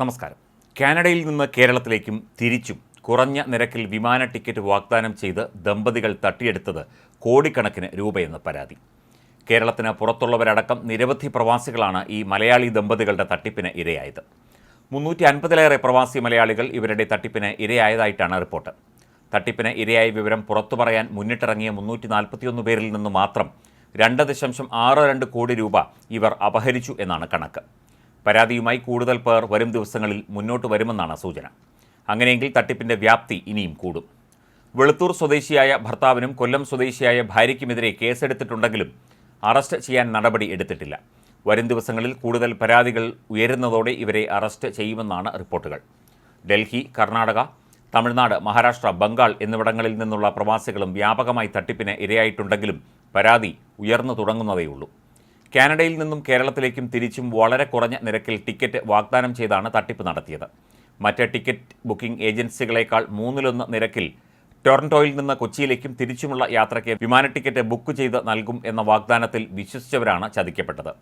നമസ്കാരം. കാനഡയിൽ നിന്ന് കേരളത്തിലേക്കും തിരിച്ചും കുറഞ്ഞ നിരക്കിൽ വിമാന ടിക്കറ്റ് വാഗ്ദാനം ചെയ്ത് ദമ്പതികൾ തട്ടിയെടുത്തത് കോടിക്കണക്കിന് രൂപയെന്ന് പരാതി. കേരളത്തിന് പുറത്തുള്ളവരടക്കം നിരവധി പ്രവാസികളാണ് ഈ മലയാളി ദമ്പതികളുടെ തട്ടിപ്പിന് ഇരയായത്. മുന്നൂറ്റി അൻപതിലേറെ പ്രവാസി മലയാളികൾ ഇവരുടെ തട്ടിപ്പിന് ഇരയായതായിട്ടാണ് റിപ്പോർട്ട്. തട്ടിപ്പിന് ഇരയായ വിവരം പുറത്തു പറയാൻ മുന്നിട്ടിറങ്ങിയ മുന്നൂറ്റി നാൽപ്പത്തിയൊന്ന് പേരിൽ നിന്ന് മാത്രം രണ്ട് ദശാംശം ആറ് രണ്ട് കോടി രൂപ ഇവർ അപഹരിച്ചു എന്നാണ് കണക്ക്. പരാതിയുമായി കൂടുതൽ പേർ വരും ദിവസങ്ങളിൽ മുന്നോട്ട് വരുമെന്നാണ് സൂചന. അങ്ങനെയെങ്കിൽ തട്ടിപ്പിന്റെ വ്യാപ്തി ഇനിയും കൂടും. വെളുത്തൂർ സ്വദേശിയായ ഭർത്താവിനും കൊല്ലം സ്വദേശിയായ ഭാര്യയ്ക്കുമെതിരെ കേസെടുത്തിട്ടുണ്ടെങ്കിലും അറസ്റ്റ് ചെയ്യാൻ നടപടി എടുത്തിട്ടില്ല. വരും ദിവസങ്ങളിൽ കൂടുതൽ പരാതികൾ ഉയരുന്നതോടെ ഇവരെ അറസ്റ്റ് ചെയ്യുമെന്നാണ് റിപ്പോർട്ടുകൾ. ഡൽഹി കർണാടക തമിഴ്നാട് മഹാരാഷ്ട്ര ബംഗാൾ എന്നിവിടങ്ങളിൽ നിന്നുള്ള പ്രവാസികളും വ്യാപകമായി തട്ടിപ്പിന് ഇരയായിട്ടുണ്ടെങ്കിലും പരാതി ഉയർന്നു തുടങ്ങുന്നതേയുള്ളൂ. കാനഡയിൽ നിന്നും കേരളത്തിലേക്കും തിരിച്ചും വളരെ കുറഞ്ഞ നിരക്കിൽ ടിക്കറ്റ് വാഗ്ദാനം ചെയ്താണ് തട്ടിപ്പ് നടത്തിയത്. മറ്റ് ടിക്കറ്റ് ബുക്കിംഗ് ഏജൻസികളേക്കാൾ മൂന്നിലൊന്ന് നിരക്കിൽ ടൊറന്റോയിൽ നിന്ന് കൊച്ചിയിലേക്കും തിരിച്ചുമുള്ള യാത്രയ്ക്ക് വിമാന ടിക്കറ്റ് ബുക്ക് ചെയ്ത് നൽകും എന്ന വാഗ്ദാനത്തിൽ വിശ്വസിച്ചവരാണ് ചതിക്കപ്പെട്ടത്.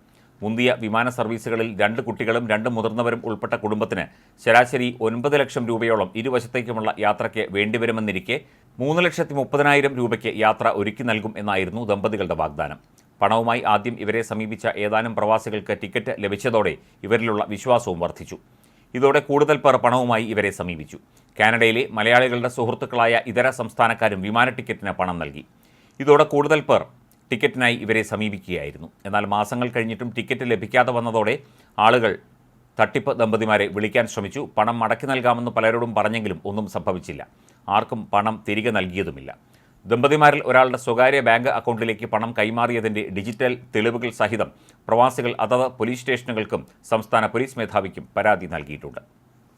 മുന്തിയ വിമാന സർവീസുകളിൽ രണ്ട് കുട്ടികളും രണ്ട് മുതിർന്നവരും ഉൾപ്പെട്ട കുടുംബത്തിന് ശരാശരി ഒൻപത് ലക്ഷം രൂപയോളം ഇരുവശത്തേക്കുമുള്ള യാത്രയ്ക്ക് വേണ്ടിവരുമെന്നിരിക്കെ മൂന്ന് ലക്ഷത്തി മുപ്പതിനായിരം രൂപയ്ക്ക് യാത്ര ഒരുക്കി നൽകും എന്നായിരുന്നു ദമ്പതികളുടെ വാഗ്ദാനം. പണവുമായി ആദ്യം ഇവരെ സമീപിച്ച ഏതാനും പ്രവാസികൾക്ക് ടിക്കറ്റ് ലഭിച്ചതോടെ ഇവരിലുള്ള വിശ്വാസവും വർദ്ധിച്ചു. ഇതോടെ കൂടുതൽ പേർ പണവുമായി ഇവരെ സമീപിച്ചു. കാനഡയിലെ മലയാളികളുടെ സുഹൃത്തുക്കളായ ഇതര സംസ്ഥാനക്കാരും വിമാന ടിക്കറ്റിന് പണം നൽകി. ഇതോടെ കൂടുതൽ പേർ ടിക്കറ്റിനായി ഇവരെ സമീപിക്കുകയായിരുന്നു. എന്നാൽ മാസങ്ങൾ കഴിഞ്ഞിട്ടും ടിക്കറ്റ് ലഭിക്കാതെ വന്നതോടെ ആളുകൾ തട്ടിപ്പ് ദമ്പതിമാരെ വിളിക്കാൻ ശ്രമിച്ചു. പണം മടക്കി നൽകാമെന്ന് പലരോടും പറഞ്ഞെങ്കിലും ഒന്നും സംഭവിച്ചില്ല. ആർക്കും പണം തിരികെ നൽകിയതുമില്ല. ദമ്പതിമാരിൽ ഒരാളുടെ സ്വകാര്യ ബാങ്ക് അക്കൗണ്ടിലേക്ക് പണം കൈമാറിയതിന്റെ ഡിജിറ്റൽ തെളിവുകൾ സഹിതം പ്രവാസികൾ അതത് പോലീസ് സ്റ്റേഷനുകൾക്കും സംസ്ഥാന പോലീസ് മേധാവിക്കും പരാതി നൽകിയിട്ടുണ്ട്.